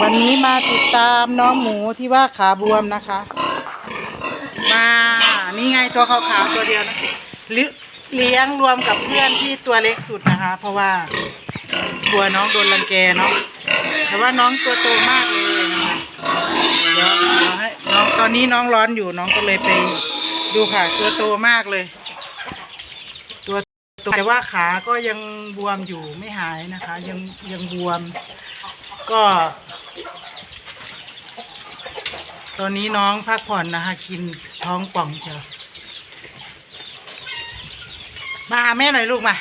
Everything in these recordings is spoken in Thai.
วันนี้มาติดตามน้องหมูที่ว่าขาบวมนะคะ มานี่ไงตัวขาวๆตัวเดียวนะเลี้ยเลี้ยงรวมกับเพื่อนที่ตัวเล็กสุดนะคะ เพราะว่ากลัวน้องโดนรังแกเนาะแต่ว่าน้องตัวโตมากเลยนะคะเดี๋ยวให้น้องตอนนี้น้องร้อนอยู่น้องก็เลยไปดูค่ะ ตัวโตมากเลย ตัวโตแต่ว่าขาก็ยังบวมอยู่ไม่หายนะคะ ยังยังบวมก็ ตอนนี้น้องพักผ่อนนะคะกินท้องป่องเชียวมาหาแม่หน่อยลูกมา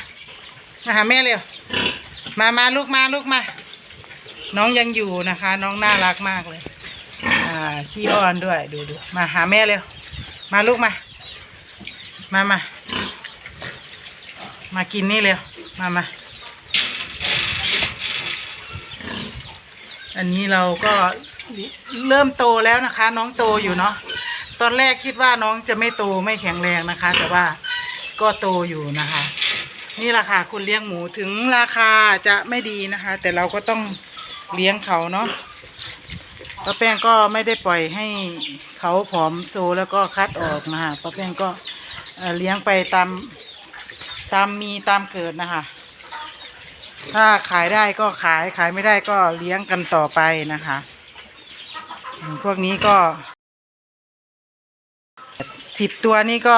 มาหาแม่เร็ว มามาลูกมาลูกมา น้องยังอยู่นะคะ น้องน่ารักมากเลย อ่าขี้อ้อนด้วยดูดูมาหาแม่เร็ว มาลูกมา มามา มากินนี่เร็ว มามา อันนี้เราก็ เริ่มโตแล้วนะคะ น้องโตอยู่เนาะตอนแรกคิดว่าน้องจะไม่โตไม่แข็งแรงนะคะ แต่ว่าก็โตอยู่นะคะ นี่แหละค่ะคุณเลี้ยงหมูถึงราคาจะไม่ดีนะคะ แต่เราก็ต้องเลี้ยงเขาเนาะป้าแป้งก็ไม่ได้ปล่อยให้เขาผอมโซแล้วก็คัดออกนะคะป้าแป้งก็เลี้ยงไปตามตามมีตามเกิดนะคะ ถ้าขายได้ก็ขายขายไม่ได้ก็เลี้ยงกันต่อไปนะคะ พวกนี้ก็สิบตัวนี้ก็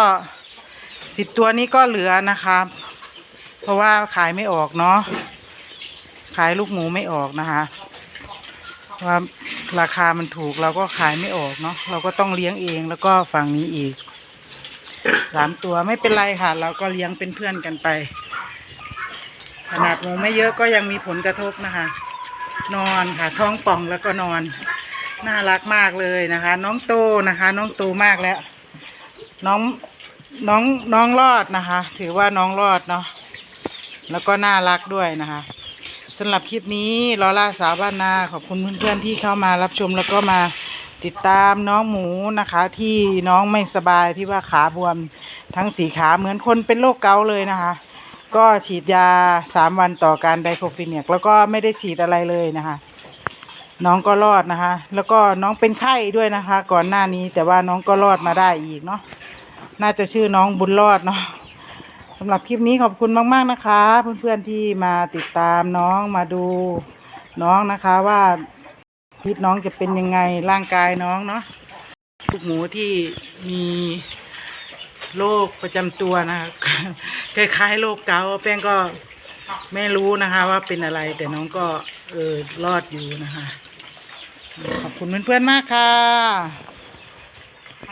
สิบตัวนี้ก็เหลือนะคะเพราะว่าขายไม่ออกเนาะขายลูกหมูไม่ออกนะคะว่าราคามันถูกเราก็ขายไม่ออกเนาะเราก็ต้องเลี้ยงเองแล้วก็ฝั่งนี้อีกสามตัวไม่เป็นไรค่ะ เราก็เลี้ยงเป็นเพื่อนกันไป ขนาดหมูไม่เยอะก็ยังมีผลกระทบนะคะ นอนค่ะท้องป่องแล้วก็นอน น่ารักมากเลยนะคะ น้องโตนะคะ น้องโตมากแล้ว น้องน้องน้องรอดนะคะ ถือว่าน้องรอดเนาะแล้วก็น่ารักด้วยนะคะสำหรับคลิปนี้ลอล่าสาวบ้านนาขอบคุณเพื่อนๆที่เข้ามารับชมแล้วก็มาติดตามน้องหมูนะคะ ที่น้องไม่สบายที่ว่าขาบวมทั้งสีขาเหมือนคนเป็นโรคเกาต์เลยนะคะ ก็ฉีดยาสามวันต่อการไดโคฟิเนียกแล้วก็ไม่ได้ฉีดอะไรเลยนะคะ น้องก็รอดนะคะ แล้วก็น้องเป็นไข้ด้วยนะคะ ก่อนหน้านี้แต่ว่าน้องก็รอดมาได้อีกเนาะน่าจะชื่อน้องบุญรอดเนาะสำหรับคลิปนี้ขอบคุณมาก ๆนะคะ เพื่อนๆที่มาติดตามน้องมาดูน้องนะคะว่าชีวิตน้องจะเป็นยังไงร่างกายน้องเนาะลูกหมูที่มีโรคประจำตัวนะคะคล้ายๆโรคเกาต์แป้งก็ ไม่รู้นะคะ ว่าเป็นอะไรแต่น้องก็เออรอดอยู่นะคะ ขอบคุณเพื่อนๆมากค่ะ